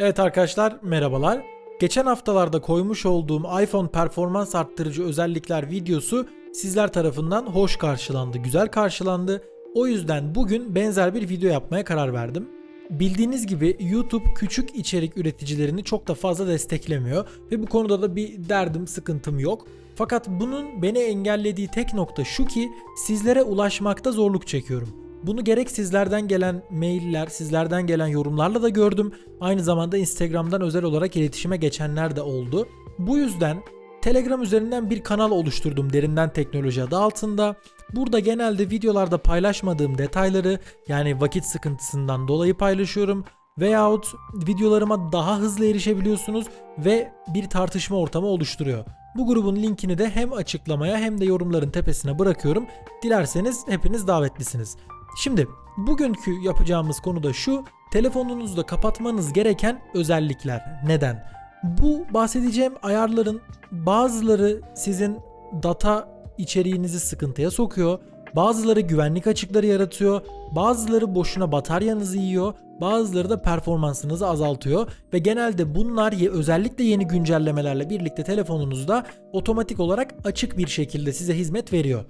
Evet arkadaşlar merhabalar. Geçen haftalarda koymuş olduğum iPhone performans arttırıcı özellikler videosu sizler tarafından hoş karşılandı, güzel karşılandı. O yüzden bugün benzer bir video yapmaya karar verdim. Bildiğiniz gibi YouTube küçük içerik üreticilerini çok da fazla desteklemiyor ve bu konuda da bir derdim, sıkıntım yok. Fakat bunun beni engellediği tek nokta şu ki sizlere ulaşmakta zorluk çekiyorum. Bunu gerek sizlerden gelen mailler, sizlerden gelen yorumlarla da gördüm. Aynı zamanda Instagram'dan özel olarak iletişime geçenler de oldu. Bu yüzden Telegram üzerinden bir kanal oluşturdum Derinden Teknoloji adı altında. Burada genelde videolarda paylaşmadığım detayları yani vakit sıkıntısından dolayı paylaşıyorum veyahut videolarıma daha hızlı erişebiliyorsunuz ve bir tartışma ortamı oluşturuyor. Bu grubun linkini de hem açıklamaya hem de yorumların tepesine bırakıyorum. Dilerseniz hepiniz davetlisiniz. Şimdi bugünkü yapacağımız konu da şu. Telefonunuzda kapatmanız gereken özellikler. Neden? Bu bahsedeceğim ayarların bazıları sizin data içeriğinizi sıkıntıya sokuyor. Bazıları güvenlik açıkları yaratıyor. Bazıları boşuna bataryanızı yiyor. Bazıları da performansınızı azaltıyor ve genelde bunlar özellikle yeni güncellemelerle birlikte telefonunuzda otomatik olarak açık bir şekilde size hizmet veriyor.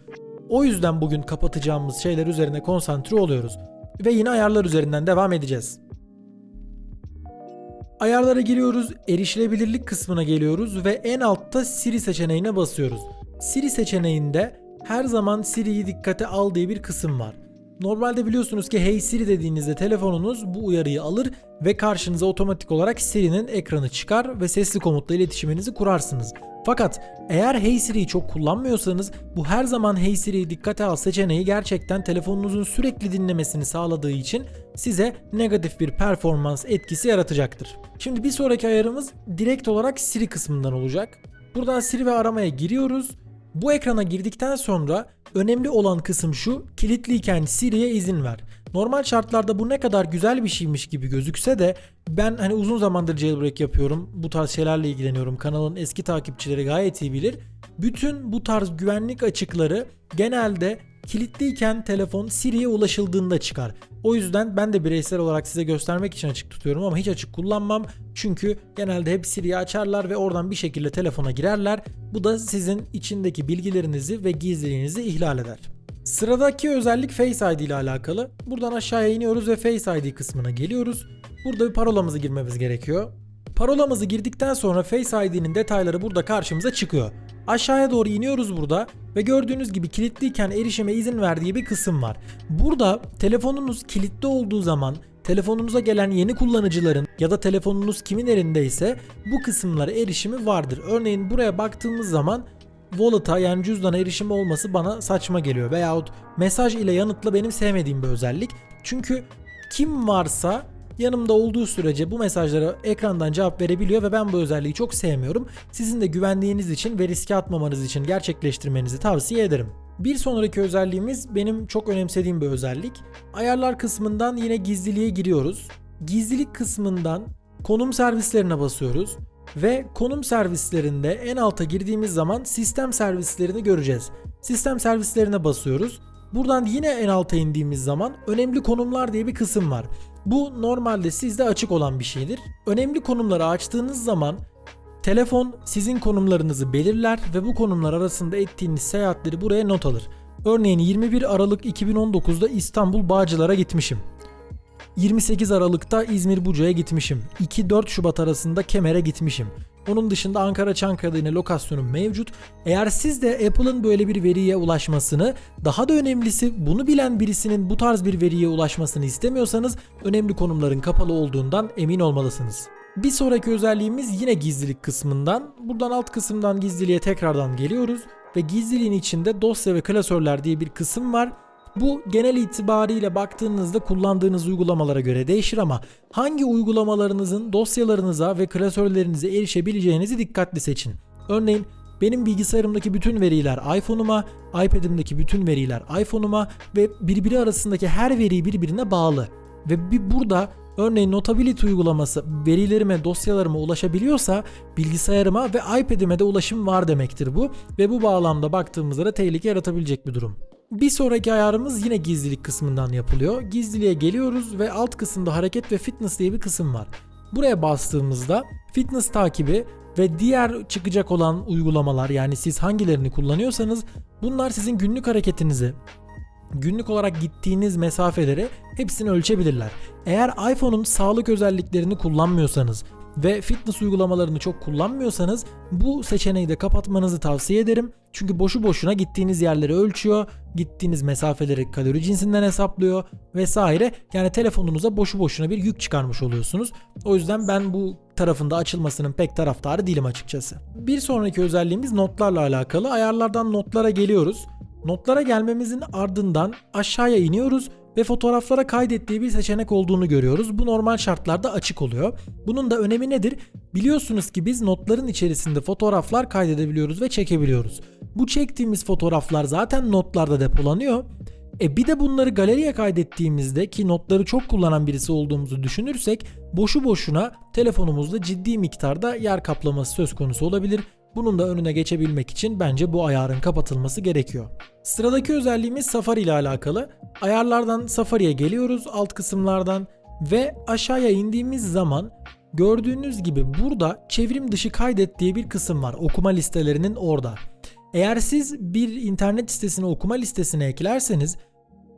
O yüzden bugün kapatacağımız şeyler üzerine konsantre oluyoruz. Ve yine ayarlar üzerinden devam edeceğiz. Ayarlara giriyoruz, erişilebilirlik kısmına geliyoruz ve en altta Siri seçeneğine basıyoruz. Siri seçeneğinde her zaman Siri'yi dikkate al diye bir kısım var. Normalde biliyorsunuz ki Hey Siri dediğinizde telefonunuz bu uyarıyı alır ve karşınıza otomatik olarak Siri'nin ekranı çıkar ve sesli komutla iletişiminizi kurarsınız. Fakat eğer Hey Siri'yi çok kullanmıyorsanız bu her zaman Hey Siri'yi dikkate al seçeneği gerçekten telefonunuzun sürekli dinlemesini sağladığı için size negatif bir performans etkisi yaratacaktır. Şimdi bir sonraki ayarımız direkt olarak Siri kısmından olacak. Buradan Siri ve aramaya giriyoruz. Bu ekrana girdikten sonra önemli olan kısım şu, kilitliyken Siri'ye izin ver. Normal şartlarda bu ne kadar güzel bir şeymiş gibi gözükse de ben hani uzun zamandır jailbreak yapıyorum. Bu tarz şeylerle ilgileniyorum. Kanalın eski takipçileri gayet iyi bilir. Bütün bu tarz güvenlik açıkları genelde kilitliyken telefon Siri'ye ulaşıldığında çıkar. O yüzden ben de bireysel olarak size göstermek için açık tutuyorum ama hiç açık kullanmam. Çünkü genelde hep Siri'yi açarlar ve oradan bir şekilde telefona girerler. Bu da sizin içindeki bilgilerinizi ve gizliliğinizi ihlal eder. Sıradaki özellik Face ID ile alakalı. Buradan aşağıya iniyoruz ve Face ID kısmına geliyoruz. Burada bir parolamızı girmemiz gerekiyor. Parolamızı girdikten sonra Face ID'nin detayları burada karşımıza çıkıyor. Aşağıya doğru iniyoruz burada ve gördüğünüz gibi kilitliyken erişime izin verdiği bir kısım var. Burada telefonunuz kilitli olduğu zaman telefonunuza gelen yeni kullanıcıların ya da telefonunuz kimin elindeyse bu kısımlara erişimi vardır. Örneğin buraya baktığımız zaman Wallet'a yani cüzdana erişimi olması bana saçma geliyor. Veyahut mesaj ile yanıtla benim sevmediğim bir özellik. Çünkü kim varsa yanımda olduğu sürece bu mesajlara ekrandan cevap verebiliyor ve ben bu özelliği çok sevmiyorum. Sizin de güvenliğiniz için ve riske atmamanız için gerçekleştirmenizi tavsiye ederim. Bir sonraki özelliğimiz benim çok önemsediğim bir özellik. Ayarlar kısmından yine gizliliğe giriyoruz. Gizlilik kısmından konum servislerine basıyoruz ve konum servislerinde en alta girdiğimiz zaman sistem servislerini göreceğiz. Sistem servislerine basıyoruz. Buradan yine en alta indiğimiz zaman önemli konumlar diye bir kısım var. Bu normalde sizde açık olan bir şeydir. Önemli konumları açtığınız zaman telefon sizin konumlarınızı belirler ve bu konumlar arasında ettiğiniz seyahatleri buraya not alır. Örneğin 21 Aralık 2019'da İstanbul Bağcılar'a gitmişim. 28 Aralık'ta İzmir Buca'ya gitmişim. 2-4 Şubat arasında Kemer'e gitmişim. Onun dışında Ankara Çankaya'da yine lokasyonum mevcut. Eğer siz de Apple'ın böyle bir veriye ulaşmasını, daha da önemlisi bunu bilen birisinin bu tarz bir veriye ulaşmasını istemiyorsanız önemli konumların kapalı olduğundan emin olmalısınız. Bir sonraki özelliğimiz yine gizlilik kısmından. Buradan alt kısımdan gizliliğe tekrardan geliyoruz ve gizliliğin içinde dosya ve klasörler diye bir kısım var. Bu genel itibariyle baktığınızda kullandığınız uygulamalara göre değişir ama hangi uygulamalarınızın dosyalarınıza ve klasörlerinize erişebileceğinizi dikkatli seçin. Örneğin benim bilgisayarımdaki bütün veriler iPhone'uma, iPad'imdeki bütün veriler iPhone'uma ve birbiri arasındaki her veri birbirine bağlı. Ve bir burada örneğin Notability uygulaması verilerime, dosyalarıma ulaşabiliyorsa bilgisayarıma ve iPad'ime de ulaşım var demektir bu. Ve bu bağlamda baktığımızda da tehlike yaratabilecek bir durum. Bir sonraki ayarımız yine gizlilik kısmından yapılıyor. Gizliliğe geliyoruz ve alt kısımda hareket ve fitness diye bir kısım var. Buraya bastığımızda fitness takibi ve diğer çıkacak olan uygulamalar yani siz hangilerini kullanıyorsanız bunlar sizin günlük hareketinizi, günlük olarak gittiğiniz mesafeleri hepsini ölçebilirler. Eğer iPhone'un sağlık özelliklerini kullanmıyorsanız ve fitness uygulamalarını çok kullanmıyorsanız bu seçeneği de kapatmanızı tavsiye ederim. Çünkü boşu boşuna gittiğiniz yerleri ölçüyor, gittiğiniz mesafeleri kalori cinsinden hesaplıyor vesaire. Yani telefonunuza boşu boşuna bir yük çıkarmış oluyorsunuz. O yüzden ben bu tarafında açılmasının pek taraftarı değilim açıkçası. Bir sonraki özelliğimiz notlarla alakalı. Ayarlardan notlara geliyoruz. Notlara gelmemizin ardından aşağıya iniyoruz ve fotoğraflara kaydettiği bir seçenek olduğunu görüyoruz. Bu normal şartlarda açık oluyor. Bunun da önemi nedir? Biliyorsunuz ki biz notların içerisinde fotoğraflar kaydedebiliyoruz ve çekebiliyoruz. Bu çektiğimiz fotoğraflar zaten notlarda depolanıyor. E bir de bunları galeriye kaydettiğimizde ki notları çok kullanan birisi olduğumuzu düşünürsek boşu boşuna telefonumuzda ciddi miktarda yer kaplaması söz konusu olabilir. Bunun da önüne geçebilmek için bence bu ayarın kapatılması gerekiyor. Sıradaki özelliğimiz Safari ile alakalı. Ayarlardan Safari'ye geliyoruz alt kısımlardan ve aşağıya indiğimiz zaman gördüğünüz gibi burada çevrim dışı kaydet diye bir kısım var. Okuma listelerinin orada. Eğer siz bir internet sitesini okuma listesine eklerseniz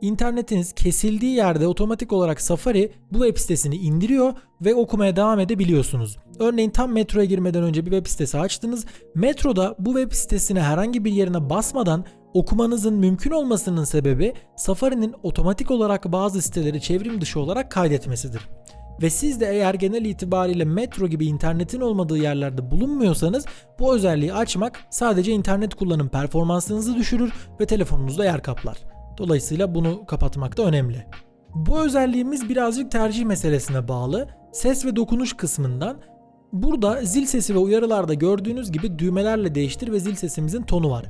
internetiniz kesildiği yerde otomatik olarak Safari bu web sitesini indiriyor ve okumaya devam edebiliyorsunuz. Örneğin tam metroya girmeden önce bir web sitesi açtınız. Metroda bu web sitesine herhangi bir yerine basmadan okumanızın mümkün olmasının sebebi Safari'nin otomatik olarak bazı siteleri çevrim dışı olarak kaydetmesidir. Ve siz de eğer genel itibariyle metro gibi internetin olmadığı yerlerde bulunmuyorsanız bu özelliği açmak sadece internet kullanım performansınızı düşürür ve telefonunuzda yer kaplar. Dolayısıyla bunu kapatmak da önemli. Bu özelliğimiz birazcık tercih meselesine bağlı. Ses ve dokunuş kısmından burada zil sesi ve uyarılarda gördüğünüz gibi düğmelerle değiştir ve zil sesimizin tonu var.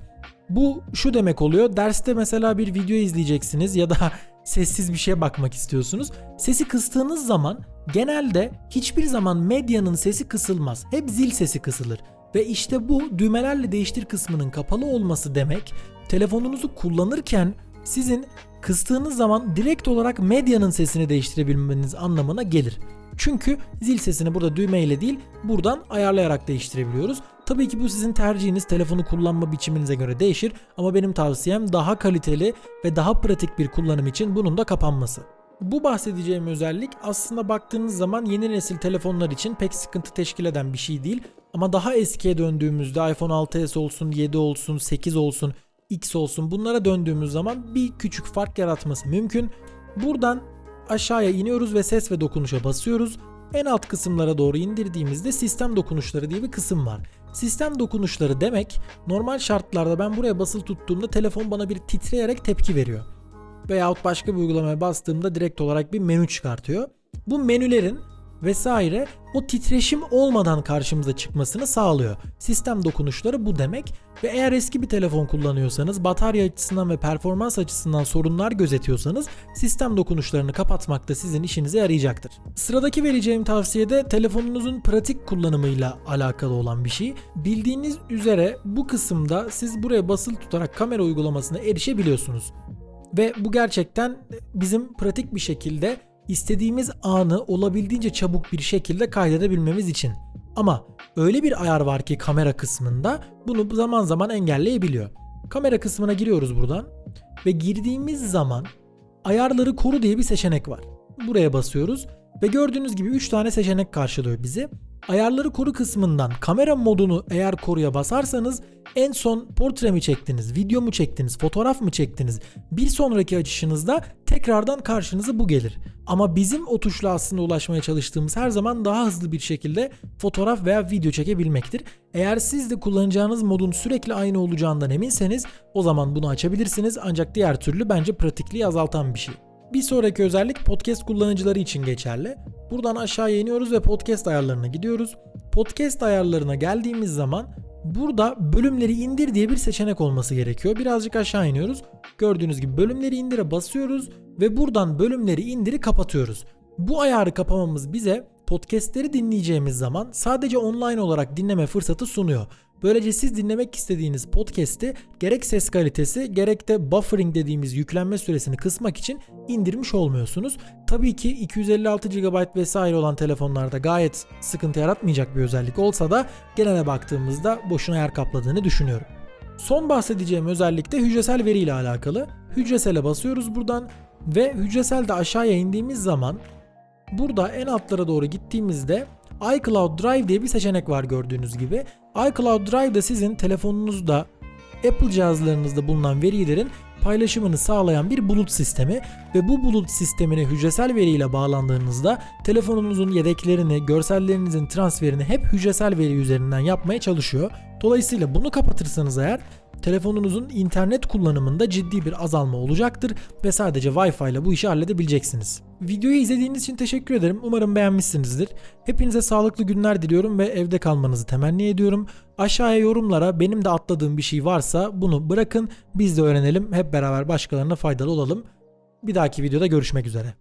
Bu şu demek oluyor. Derste mesela bir video izleyeceksiniz ya da sessiz bir şeye bakmak istiyorsunuz. Sesi kıstığınız zaman genelde hiçbir zaman medyanın sesi kısılmaz. Hep zil sesi kısılır. Ve işte bu düğmelerle değiştir kısmının kapalı olması demek telefonunuzu kullanırken sizin kıstığınız zaman direkt olarak medyanın sesini değiştirebilmeniz anlamına gelir. Çünkü zil sesini burada düğmeyle değil buradan ayarlayarak değiştirebiliyoruz. Tabii ki bu sizin tercihiniz telefonu kullanma biçiminize göre değişir ama benim tavsiyem daha kaliteli ve daha pratik bir kullanım için bunun da kapanması. Bu bahsedeceğim özellik aslında baktığınız zaman yeni nesil telefonlar için pek sıkıntı teşkil eden bir şey değil. Ama daha eskiye döndüğümüzde iPhone 6s olsun, 7 olsun, 8 olsun, X olsun bunlara döndüğümüz zaman bir küçük fark yaratması mümkün. Buradan aşağıya iniyoruz ve ses ve dokunuşa basıyoruz. En alt kısımlara doğru indirdiğimizde sistem dokunuşları diye bir kısım var. Sistem dokunuşları demek normal şartlarda ben buraya basılı tuttuğumda telefon bana bir titreyerek tepki veriyor. Veyahut başka bir uygulamaya bastığımda direkt olarak bir menü çıkartıyor. Bu menülerin vesaire o titreşim olmadan karşımıza çıkmasını sağlıyor. Sistem dokunuşları bu demek ve eğer eski bir telefon kullanıyorsanız batarya açısından ve performans açısından sorunlar gözetiyorsanız sistem dokunuşlarını kapatmak da sizin işinize yarayacaktır. Sıradaki vereceğim tavsiye de telefonunuzun pratik kullanımıyla alakalı olan bir şey. Bildiğiniz üzere bu kısımda siz buraya basılı tutarak kamera uygulamasına erişebiliyorsunuz. Ve bu gerçekten bizim pratik bir şekilde istediğimiz anı olabildiğince çabuk bir şekilde kaydedebilmemiz için. Ama öyle bir ayar var ki kamera kısmında bunu zaman zaman engelleyebiliyor. Kamera kısmına giriyoruz buradan ve girdiğimiz zaman ayarları koru diye bir seçenek var. Buraya basıyoruz ve gördüğünüz gibi 3 tane seçenek karşılıyor bizi. Ayarları koru kısmından kamera modunu eğer koruya basarsanız en son portre mi çektiniz, video mu çektiniz, fotoğraf mı çektiniz bir sonraki açışınızda tekrardan karşınıza bu gelir. Ama bizim o tuşla aslında ulaşmaya çalıştığımız her zaman daha hızlı bir şekilde fotoğraf veya video çekebilmektir. Eğer siz de kullanacağınız modun sürekli aynı olacağından eminseniz o zaman bunu açabilirsiniz ancak diğer türlü bence pratikliği azaltan bir şey. Bir sonraki özellik podcast kullanıcıları için geçerli. Buradan aşağı iniyoruz ve podcast ayarlarına gidiyoruz. Podcast ayarlarına geldiğimiz zaman burada bölümleri indir diye bir seçenek olması gerekiyor. Birazcık aşağı iniyoruz. Gördüğünüz gibi bölümleri indire basıyoruz ve buradan bölümleri indiri kapatıyoruz. Bu ayarı kapamamız bize podcastleri dinleyeceğimiz zaman sadece online olarak dinleme fırsatı sunuyor. Böylece siz dinlemek istediğiniz podcast'i gerek ses kalitesi gerek de buffering dediğimiz yüklenme süresini kısmak için indirmiş olmuyorsunuz. Tabii ki 256 GB vesaire olan telefonlarda gayet sıkıntı yaratmayacak bir özellik olsa da genele baktığımızda boşuna yer kapladığını düşünüyorum. Son bahsedeceğim özellik de hücresel veri ile alakalı. Hücresele basıyoruz buradan ve hücreselde aşağıya indiğimiz zaman burada en altlara doğru gittiğimizde iCloud Drive diye bir seçenek var gördüğünüz gibi. iCloud Drive de sizin telefonunuzda Apple cihazlarınızda bulunan verilerin paylaşımını sağlayan bir bulut sistemi ve bu bulut sistemine hücresel veriyle bağlandığınızda telefonunuzun yedeklerini, görsellerinizin transferini hep hücresel veri üzerinden yapmaya çalışıyor. Dolayısıyla bunu kapatırsanız eğer telefonunuzun internet kullanımında ciddi bir azalma olacaktır ve sadece Wi-Fi ile bu işi halledebileceksiniz. Videoyu izlediğiniz için teşekkür ederim. Umarım beğenmişsinizdir. Hepinize sağlıklı günler diliyorum ve evde kalmanızı temenni ediyorum. Aşağıya yorumlara benim de atladığım bir şey varsa bunu bırakın. Biz de öğrenelim. Hep beraber başkalarına faydalı olalım. Bir dahaki videoda görüşmek üzere.